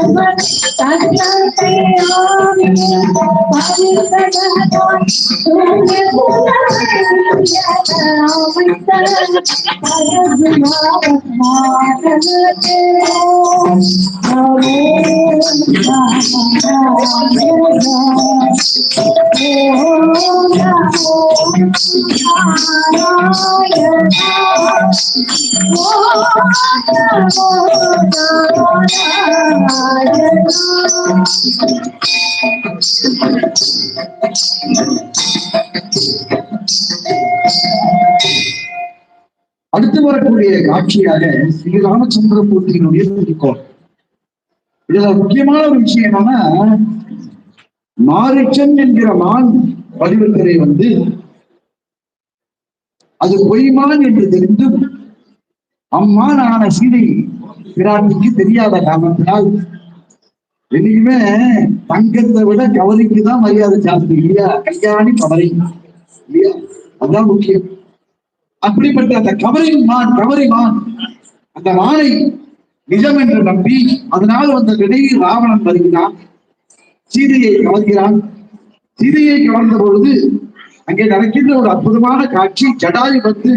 Oh, அடுத்து வரக்கூடிய காட்சியாக ஸ்ரீ ராமச்சந்திரமூர்த்தியினுடைய திருக்கோள். இதுல முக்கியமான ஒரு விஷயம் என்னன்னா மாரிச்சன் என்கிற மான் வடிவத்திலே வந்து அது பொய்மான் என்று தெரிந்தும் அம்மான் ஆன சீதை பிராட்டிக்கு தெரியாத காரணத்தினால் என்னைக்குமே தங்கத்தை விட கவரிக்கு தான் மரியாதை ஜாஸ்தி இல்லையா? கல்யாணி கவரி இல்லையா? அதுதான் முக்கியம். அப்படிப்பட்ட அந்த கவரி மான் கவரி மான் அந்த மானை நிஜம் என்று நம்பி அதனால் வந்த நிலையில் ராவணன் வருகிறான். சீதையை கவர்கிறான். சீதையை கவர்ந்த பொழுது அங்கே நடக்கின்ற ஒரு அற்புதமான காட்சி ஜடாயு வந்து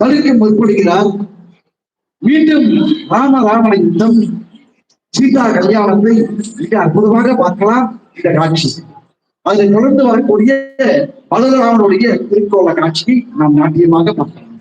தடுக்க முற்படுகிறார். மீண்டும் ராம ராவண யுத்தம். சீதா கல்யாணத்தை மிக அற்புதமாக பார்க்கலாம். இந்த காட்சி. அதை தொடர்ந்து வரக்கூடிய பலராமனுடைய திருக்கோள காட்சியை நாம் நாட்டியமாக பார்க்கலாம்.